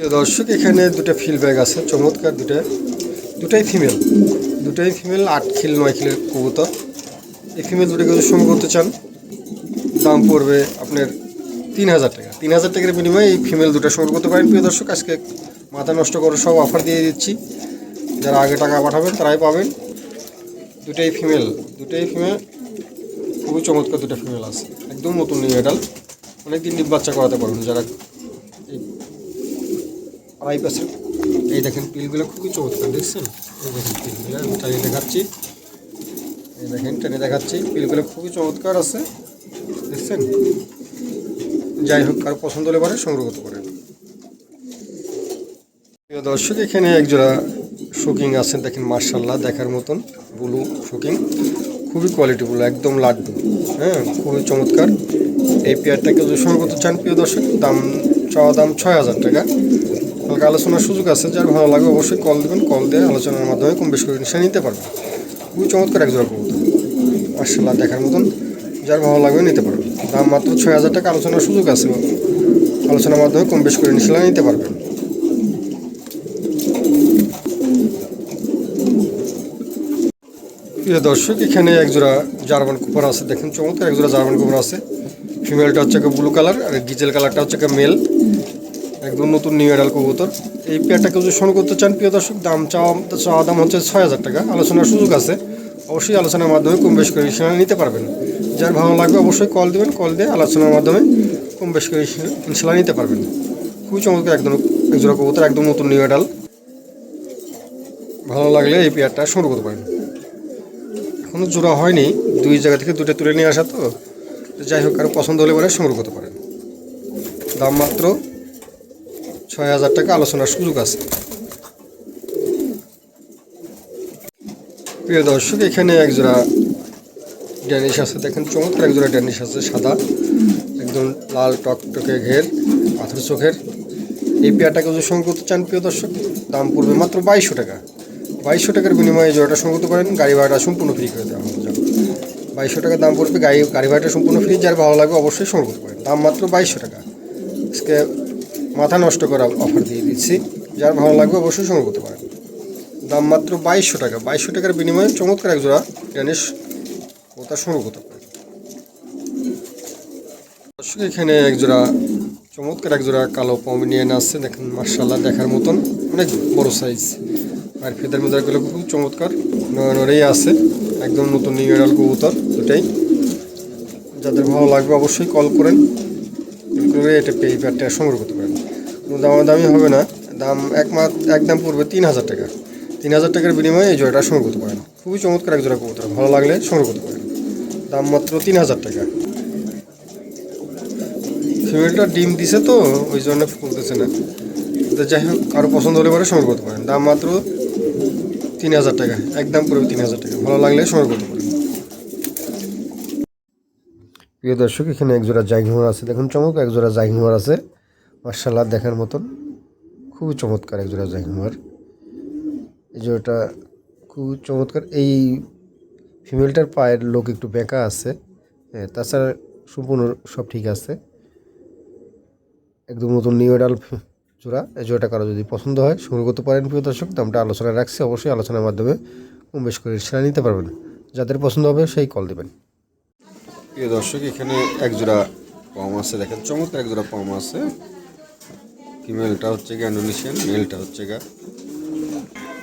প্রিয় দর্শক, এখানে দুটো ফিল ব্যাগ আছে, চমৎকার দুটো। দুটাই ফিমেল দুটাই ফিমেল আট খিল, নয় খিলের কবুতর। এই ফিমেল দুটোকে যদি সঙ্গে করতে চান। দাম পড়বে আপনার তিন হাজার টাকা। তিন হাজার টাকার বিনিময়ে এই ফিমেল দুটো সংগ্রহ করতে পারেন, প্রিয় দর্শক। আজকে মাথা নষ্ট করে সব অফার দিয়ে দিচ্ছি। যারা আগে টাকা পাঠাবেন, তারাই পাবেন। দুটাই ফিমেল দুটাই ফিমেল খুবই চমৎকার দুটো ফিমেল আছে। একদম নতুন নিউ এডাল অনেকদিন ডিম বাচ্চা করাতে পারবেন যারা আড়াই পাশে এই দেখেন পিলগুলো খুবই চমৎকার, দেখছেন? এই দেখেন পিলগুলো, আমি টানিয়ে দেখাচ্ছি। এই দেখেন, টেনে দেখাচ্ছি। পিলগুলো খুবই চমৎকার আছে, দেখছেন? যাই হোক, কারও পছন্দ হলে পারে, সংগ্রহ করতে পারেন। প্রিয় দর্শক, এখানে একজোড়া শোকিং আছে দেখেন মার্শাল্লাহ দেখার মতন ব্লু শোকিং খুবই কোয়ালিটিফুল একদম লাড্ডু হ্যাঁ খুবই চমৎকার। এই পেয়ারটাকে যদি সংগ্রহ করতে চান, প্রিয় দর্শক, দাম চাওয়া দাম ছয় হাজার টাকা। হালকা আলোচনার সুযোগ আছে, যার ভালো লাগে অবশ্যই কল দেবেন কল দিয়ে আলোচনার মাধ্যমে কম বেশি করে নিশা নিতে পারবেন। খুবই চমৎকার একজোড়া কবুতর। মার্শাল্লাহ দেখার মতন যার ভালো লাগবে নিতে পারবেন। দাম মাত্র ছয় হাজার টাকা, আলোচনার সুযোগ আছে, আলোচনার মাধ্যমে কম বেশি করে নিশালা নিতে পারবেন। প্রিয় দর্শক, এখানে একজোড়া জার্মান কুপার আছে, দেখেন চমৎকার একজোড়া জার্মান কুপার আছে। ফিমেলটা হচ্ছে ব্লু কালার আর গিজেল কালারটা হচ্ছে মেল একদম নতুন নিউ এডাল কবুতর। এই পেয়ারটাকে যদি শোন করতে চান, প্রিয় দর্শক, দাম চাওয়া চাওয়া দাম হচ্ছে ছয় হাজার টাকা। আলোচনার সুযোগ আছে। অবশ্যই আলোচনার মাধ্যমে কম বেশ করে ইনশাল্লাহ নিতে পারবেন। যার ভালো লাগবে অবশ্যই কল দেবেন, কল দিয়ে আলোচনার মাধ্যমে কম বেশ করে ইনশাল্লাহ নিতে পারবেন। খুবই চমৎকার একদম একজোড়া কবুতর, একদম নতুন নিউ এডাল ভালো লাগলে এই পেয়ারটা শুরু করতে পারেন। এখনও জোড়া হয়নি, দুই জায়গা থেকে দুটো তুলে নিয়ে আসা তো। তো যাই হোক, কারও পছন্দ হলে পরে সংগ্রহ করতে পারেন। দাম মাত্র ছয় হাজার টাকা আলোচনার সুযোগ আছে। প্রিয় দর্শক, এখানে একজোড়া ড্যানিশ আছে, দেখেন চমৎকার একজোড়া ড্যানিশ আছে, সাদা, একদম লাল টকটকে ঘের, পাথর চোখের। এই পেয়ারটাকে যদি সংগ্রহ করতে চান, প্রিয় দর্শক, দাম পড়বে মাত্র বাইশশো টাকা। বাইশশো টাকার বিনিময়ে জোড়াটা সংগ্রহ করতে পারেন, গাড়ি ভাড়াটা সম্পূর্ণ ফ্রি করে দেওয়া হবে। বাইশশো টাকা দাম পড়বে গাড়ি গাড়ি ভাড়াটা সম্পূর্ণ ফ্রি যার ভালো লাগবে অবশ্যই সংগ্রহ করতে পারেন। দাম মাত্র বাইশশো টাকা। আজকে মাথা নষ্ট করা অফার দিয়ে দিচ্ছি। যার ভালো লাগবে অবশ্যই সংগ্রহ করতে পারেন। দাম মাত্র বাইশশো টাকা। বাইশশো টাকার বিনিময়ে চমৎকার এক জোড়া টেনিস ওটা সংগ্রহ করতে পারেন। দর্শক, এখানে এক জোড়া, চমৎকার এক জোড়া কালো পমিনিয়ান আসছে দেখেন মার্শাল্লাহ দেখার মতন অনেক বড় সাইজ আর ফেদার মেদারগুলো খুব চমৎকার। নড়েই আছে। একদম নতুন নিউ এডাল কবুতর দুটাই। যাদের ভালো লাগবে অবশ্যই কল করেন। করে এটা পে প্যাডটা সংগ্রহ করতে পারেন। দামাদামি হবে না। দাম এক মাস এক দাম পড়বে তিন হাজার টাকা। তিন হাজার টাকার বিনিময়ে এই জোড়াটা সংগ্রহ করতে পারেন। খুবই চমৎকার এক জোড়া কবুতর। ভালো লাগলে সংগ্রহ করতে পারেন। দাম মাত্র তিন হাজার টাকা। ফিমেলটা ডিম দিছে তো, ওই জন্য ফুলতেছে না। তো যাই হোক, কারও পছন্দ হলে পরে সংগ্রহ করতে পারেন। দাম মাত্র তিন হাজার টাকা। একদম পড়বে তিন হাজার টাকা। ভালো লাগলে সংগ্রহ করতে পারেন। প্রিয় দর্শক, এখানে একজোড়া জাইঘুমার আছে। দেখুন, চমৎকার একজোড়া জাইঘুমার আছে। মার্শাল্লাহ দেখার মতন। খুবই চমৎকার একজোড়া জাইঘুমার এই জোড়াটা খুব চমৎকার। এই ফিমেলটার পায়ের লোক একটু বেঁকা আছে। হ্যাঁ, তাছাড়া সম্পূর্ণ সব ঠিক আছে। একদম নতুন নিউ এডাল জোড়া। এই জোড়াটা কারও যদি পছন্দ হয় সংগ্রহ করতে পারেন। প্রিয় দর্শক দামটা আলোচনায় রাখছি। অবশ্যই আলোচনার মাধ্যমে কম বেশ করে সেটা নিতে পারবেন। যাদের পছন্দ হবে সেই কল দেবেন। প্রিয় দর্শক এখানে এক জোড়া পাম আছে। দেখেন চমৎকার এক জোড়া পাম আছে। ফিমেলটা হচ্ছে গা ইন্ডোনেশিয়ান মেলটা হচ্ছে গা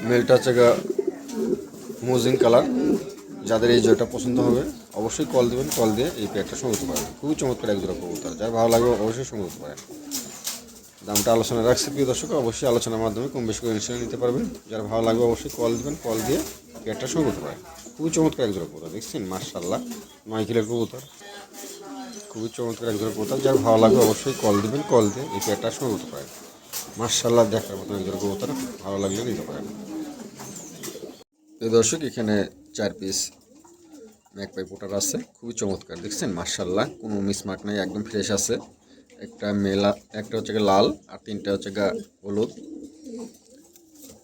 মেলটা হচ্ছে গা মোজিং কালার। যাদের এই জোড়াটা পছন্দ হবে, অবশ্যই কল দেবেন কল দিয়ে এই পেয়ারটা সংগ্রহ পারেন। খুবই চমৎকার এক জোড়া কবুতর। যার ভালো লাগবে অবশ্যই সংগ্রহ পারেন। দামটা আলোচনা রাখছি, প্রিয় দর্শক, অবশ্যই আলোচনার মাধ্যমে কম বেশি করে ইনশাল্লাহ নিতে পারবেন। যার ভালো লাগবে অবশ্যই কল দেবেন কল দিয়ে পেয়ারটা শুরু করতে পারেন। খুবই চমৎকার এক জোড়া কবুতর, দেখছেন? মার্শাল্লাহ নয় কিলোর কবুতর। খুবই চমৎকার এক জোড়া কবুতর যার ভালো লাগবে অবশ্যই কল দিবেন, কল দিয়ে এই পেয়ারটা শুরু করতে পারেন মার্শাল্লাহ দেখার মতো এক জোড়া কবুতর ভালো লাগলে নিতে পারেন। দর্শক, এখানে চার পিস ম্যাকপাই পোটার আছে, খুবই চমৎকার। দেখছেন মার্শাল্লাহ কোনো মিসমার্ক নেই, একদম ফ্রেশ আছে। একটা মেলা, একটা হচ্ছে লাল, আর তিনটা হচ্ছে গা হলুদ।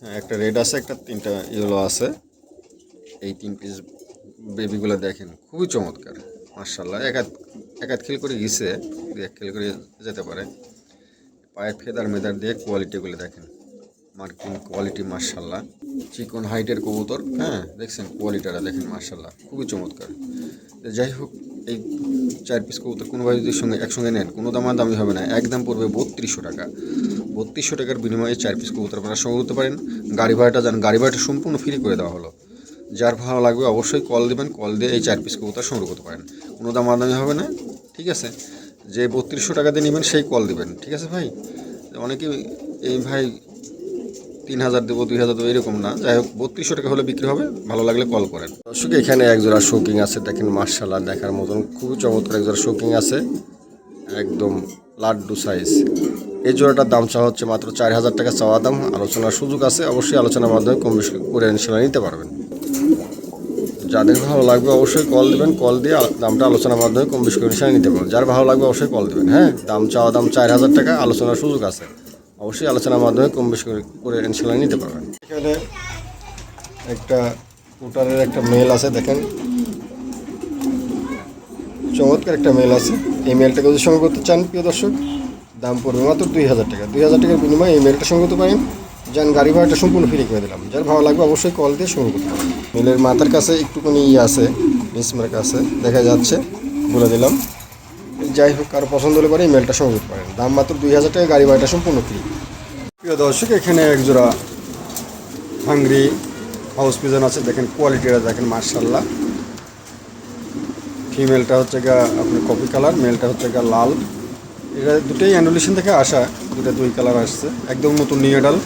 হ্যাঁ একটা রেড আছে, একটা তিনটা ইয়েলো আছে। এই তিন পিস বেবিগুলো দেখেন, খুবই চমৎকার। মার্শাল্লাহ এক এক খেল করে দুই এক খেল করে যেতে পারে। পায়ের ফেদার মেদার দিয়ে কোয়ালিটিগুলো দেখেন। মার্কিং কোয়ালিটি মার্শাল্লাহ চিকন হাইটের কবুতর হ্যাঁ দেখছেন কোয়ালিটিটা দেখেন মার্শাল্লাহ খুবই চমৎকার। যাই হোক, এই চার পিস কবুতর কোনো ভাই যদি সঙ্গে একসঙ্গে নেন, কোনো দামা দামি হবে না একদম পড়বে বত্রিশশো টাকা। বত্রিশশো টাকার বিনিময়ে চার পিস কবুতর আপনারা সংগ্রহ করতে পারেন। গাড়ি ভাড়াটা যান গাড়ি ভাড়াটা সম্পূর্ণ ফ্রি করে দেওয়া হলো। যার ভালো লাগবে অবশ্যই কল দেবেন কল দিয়ে এই চার পিস কবুতর সংগ্রহ করতে পারেন। কোনো দাম দামি হবে না, ঠিক আছে? যে বত্রিশশো টাকা দিয়ে নেবেন, সেই কল দেবেন, ঠিক আছে ভাই? অনেকে এই ভাই তিন হাজার দেবো, দুই হাজার দেবো, এরকম না। যাই হোক, বত্রিশশো টাকা হলে বিক্রি হবে, ভালো লাগলে কল করেন। দর্শক, এখানে একজোড়া শোকিং আছে, দেখেন মার্শাল্লাহ দেখার মতন খুবই চমৎকার একজোড়া শোকিং আছে। একদম লাড্ডু সাইজ এই জোড়াটার দাম চাওয়া হচ্ছে মাত্র চার হাজার টাকা চাওয়া দাম। আলোচনার সুযোগ আছে, অবশ্যই আলোচনার মাধ্যমে কম বেশি করে নিতে পারবেন। যাদের ভালো লাগবে অবশ্যই কল দিবেন কল দিয়ে দামটা আলোচনার মাধ্যমে কম বেশি করে নিতে পারবেন যার ভালো লাগবে অবশ্যই কল দিবেন হ্যাঁ? দাম চাওয়া দাম চার হাজার টাকা, আলোচনার সুযোগ আছে। অবশ্যই আলোচনার মাধ্যমে কম বেশি করে করে ইনশাল্লাহ নিতে পারবেন। এখানে একটা কুটারের একটা মেল আছে, দেখেন। চমৎকার একটা মেল আছে। এই মেলটাকে যদি সঙ্গে করতে চান, প্রিয় দর্শক, দাম পড়বে মাত্র দুই হাজার টাকা। দুই হাজার টাকার বিনিময়ে এই মেলটা সঙ্গে করতে পারেন। যান, গাড়ি ভাড়াটা সম্পূর্ণ ফ্রি করে দিলাম। যার ভালো লাগবে অবশ্যই কল দিয়ে শুরু করতে মেলের মাথার কাছে একটুখানি ইয়ে আছে মিসমার্ক আছে দেখা যাচ্ছে, বলে দিলাম। যাই হোক, কারও পছন্দ হলে পরে মেলটা সঙ্গে করতে পারেন। দাম মাত্র দুই হাজার টাকা, গাড়ি ভাড়াটা সম্পূর্ণ ফ্রি প্রিয় দর্শক, এখানে একজোড়া হাঙ্গরি হাউস পিজন আছে। দেখেন কোয়ালিটিটা দেখেন মার্শাল্লাহ ফিমেলটা হচ্ছে গা আপনার কপি কালার মেলটা হচ্ছে গা লাল। এটা দুটোই অ্যান্ডুলেশন থেকে আসা, দুটো দুই কালার আসছে। একদম নতুন নিউ ডাল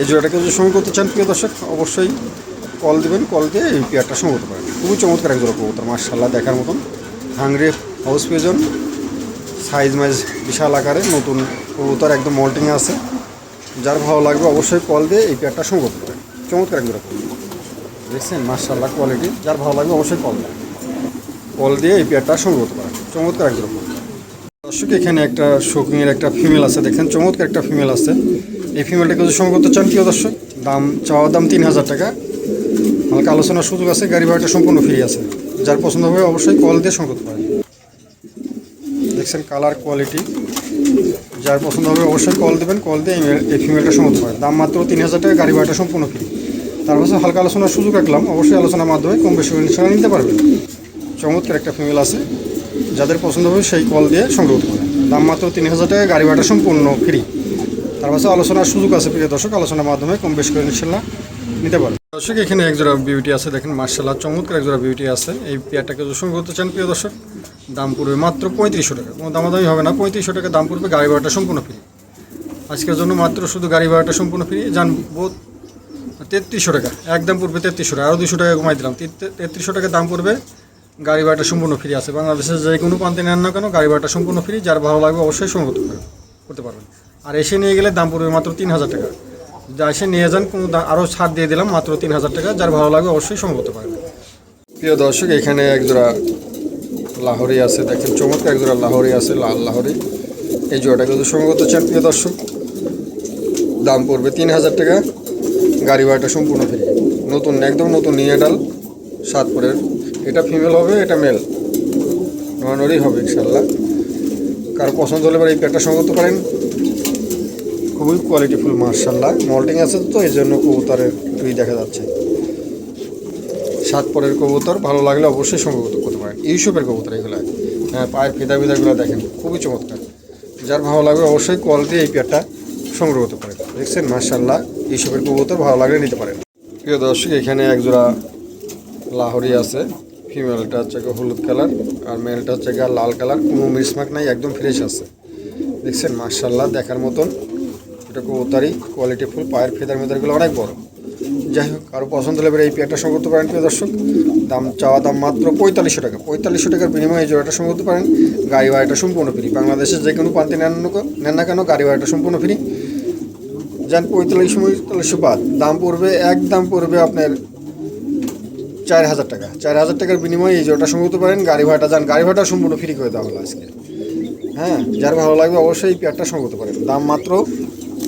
এই জোড়াটাকে যদি সঙ্গে করতে চান, প্রিয় দর্শক, অবশ্যই কল দিবেন কল দিয়ে এই পেয়ারটা সঙ্গে করতে পারেন। খুবই চমৎকার এক জোড়া কবুতর মার্শাল্লাহ দেখার মতন। হাংরে হাউস পিজন সাইজ মাইজ বিশাল আকারে, নতুন কবুতর একদম মল্টিং আছে। যার ভালো লাগবে অবশ্যই কল দিয়ে এই পেয়ারটা সঙ্গে করতে পারেন। চমৎকার এক জোড়া কবুতর। দেখছেন মার্শাল্লাহ কোয়ালিটি যার ভালো লাগবে অবশ্যই কল দেন। কল দিয়ে এই পেয়ারটা সঙ্গে করতে পারেন। চমৎকার এক জোড়া দর্শক, এখানে একটা শোকিংয়ের একটা ফিমেল আছে। দেখেন চমৎকার একটা ফিমেল আছে। এই ফিমেলটাকে যদি সঙ্গে করতে চান, প্রিয় দর্শক, দাম চাওয়ার দাম তিন হাজার টাকা। হালকা আলোচনার সুযোগ আছে, গাড়ি ভাড়াটা সম্পূর্ণ ফ্রি আছে। যার পছন্দ হবে অবশ্যই কল দিয়ে সঙ্গে করতে পারেন। দেখছেন কালার কোয়ালিটি যার পছন্দ হবে অবশ্যই কল দেবেন কল দিয়ে এই ফিমেলটা সঙ্গে করতে পারেন। দাম মাত্র তিন হাজার টাকা, গাড়ি ভাড়াটা সম্পূর্ণ ফ্রি তার পাশে হালকা আলোচনার সুযোগ রাখলাম। অবশ্যই আলোচনার মাধ্যমে কম বেশি করে নিতে পারবেন। চমৎকার একটা ফিমেল আছে। যাদের পছন্দ হবে সেই কল দিয়ে সংগ্রহ পারেন। দাম মাত্র তিন হাজার টাকা, গাড়ি ভাড়া সম্পূর্ণ ফ্রি তার পাশে আলোচনার সুযোগ আছে প্রিয় দর্শক, আলোচনার মাধ্যমে কম বেশ করে ইনশাল্লাহ নিতে পারেন দর্শক, এখানে একজোড়া বিউটি আছে, দেখেন মার্শাল্লাহ চমৎকার একজোড়া বিউটি আছে। এই পেয়ারটাকে সংগ্রহ করতে চান প্রিয় দর্শক, দাম পড়বে মাত্র পঁয়ত্রিশশো টাকা। কোনো দামাদামি হবে না, পঁয়ত্রিশশো টাকা দাম পড়বে গাড়ি ভাড়াটা সম্পূর্ণ ফ্রি আজকের জন্য মাত্র শুধু গাড়ি ভাড়াটা সম্পূর্ণ ফ্রি যান তেত্রিশশো টাকা। একদম পড়বে তেত্রিশশো টাকা, আরও দুশো টাকা কমাই দিলাম। তেত্রিশশো টাকা দাম পড়বে গাড়ি ভাড়াটা সম্পূর্ণ ফ্রি আছে। বাংলাদেশের যে কোনো প্রান্তে নেন না কেন, গাড়ি ভাড়াটা সম্পূর্ণ ফ্রি যার ভালো লাগবে অবশ্যই সংগ্রহ করতে পারবেন। আর এসে নিয়ে গেলে দাম পড়বে মাত্র তিন হাজার টাকা। যা এসে নিয়ে যান, কোনো আরও ছাড় দিয়ে দিলাম, মাত্র তিন হাজার টাকা, যার ভালো লাগবে অবশ্যই করতে পারবেন প্রিয় দর্শক, এখানে একজোড়া লাহোরি আছে, দেখেন চমৎকার একজোড়া লাহোরি আছে, লাল লাহোরি। এই যদি সংগ্রহ করতে চান প্রিয় দর্শক, দাম পড়বে তিন হাজার টাকা। গাড়ি ভাড়াটা সম্পূর্ণ ফ্রি নতুন, একদম নতুন নিয়ে ডাল, সাতপুরের। এটা ফিমেল হবে, এটা মেল নরই হবে, ইনশাল্লাহ। কারও পছন্দ হলে এবার এই প্যাকটা সংগ্রহ পারেন। খুবই কোয়ালিটিফুল মার্শাল্লাহ মল্টিং আছে তো, এই জন্য কবুতরের দুই দেখা যাচ্ছে। সাত পরের কবুতর, ভালো লাগলে অবশ্যই সংগ্রহ করতে পারেন। ইউসুফের কবুতর এগুলো। হ্যাঁ পায়ের ফিদা ফিদাগুলো দেখেন, খুবই চমৎকার। যার ভালো লাগবে অবশ্যই দিয়ে এই পেয়ারটা সংগ্রহ করতে পারেন। দেখছেন মার্শাল্লাহ ইউসুফের কবুতর ভালো লাগলে নিতে পারেন। প্রিয় দর্শক, এখানে একজোড়া লাহোরি আছে। ফিমেলটা হচ্ছে গিয়ে হলুদ কালার, আর মেলটা হচ্ছে লাল কালার। কোনো মিসমাক নাই, একদম ফ্রেশ আছে। দেখছেন মার্শাল্লাহ দেখার মতন এটা কবুতারি কোয়ালিটি ফুল পায়ের ফেদার মেদারগুলো অনেক বড়। যাই হোক আরও পছন্দ হলে এই পেয়ারটা সংগ্রহ করতে পারেন, প্রিয় দর্শক। দাম চাওয়া দাম মাত্র পঁয়তাল্লিশশো টাকা। পঁয়তাল্লিশশো টাকার বিনিময়ে এই জোড়াটা সংগ্রহ করতে পারেন। গাড়ি ভাড়াটা সম্পূর্ণ ফ্রি বাংলাদেশের যে কোনো প্রান্তে নেন নেন না কেন গাড়ি ভাড়াটা সম্পূর্ণ ফ্রি যান পঁয়তাল্লিশ, পঁয়তাল্লিশশো বাদ। দাম পড়বে, এক দাম পড়বে আপনার চার হাজার টাকা। চার হাজার টাকার বিনিময়ে এই জোড়াটা সংগ্রহ করতে পারেন। গাড়ি ভাড়াটা যান, গাড়ি ভাড়াটা সম্পূর্ণ ফ্রি করে দেওয়া হলো আজকে। হ্যাঁ যার ভালো লাগবে অবশ্যই এই পেয়ারটা সংগ্রহ করতে পারেন। দাম মাত্র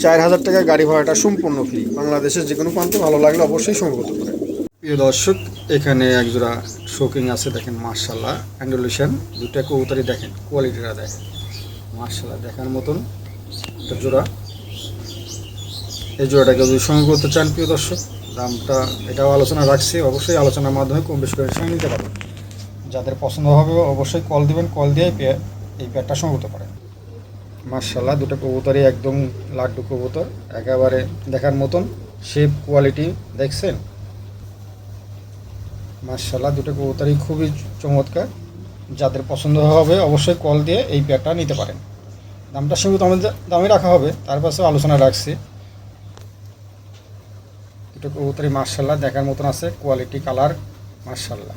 চার হাজার টাকা গাড়ি ভাড়াটা সম্পূর্ণ ফ্রি বাংলাদেশের যে কোনো প্রান্তে ভালো লাগলে অবশ্যই করতে পারেন। প্রিয় দর্শক, এখানে একজোড়া শোকিং আছে, দেখেন মার্শাল্লাহ অ্যান্ডোলিশন দুটা কবুতরই দেখেন কোয়ালিটিটা দেখেন। মার্শাল্লাহ দেখার মতন একটা জোড়া। এই জোড়াটাকে যদি সঙ্গে করতে চান, প্রিয় দর্শক, দামটা এটাও আলোচনা রাখছি। অবশ্যই আলোচনার মাধ্যমে কম বেশি করে সঙ্গে নিতে পারবেন। যাদের পছন্দ হবে, অবশ্যই কল দিবেন। কল দিয়ে এই পেয়ার এই পেয়ারটা সঙ্গে করতে পারেন। মার্শাল্লাহ দুটো কবুতরই একদম লাড্ডু কবুতর, একেবারে দেখার মতন। শেপ কোয়ালিটি দেখছেন? মার্শাল্লাহ দুটো কবুতরই খুবই চমৎকার। যাদের পছন্দ হবে, অবশ্যই কল দিয়ে এই পেয়ারটা নিতে পারেন। দামটা সীমিত আমাদের দামে রাখা হবে, তার পাশেও আলোচনা রাখছি। দুটো কবুতরই মার্শাল্লাহ দেখার মতন আছে কোয়ালিটি কালার মার্শাল্লাহ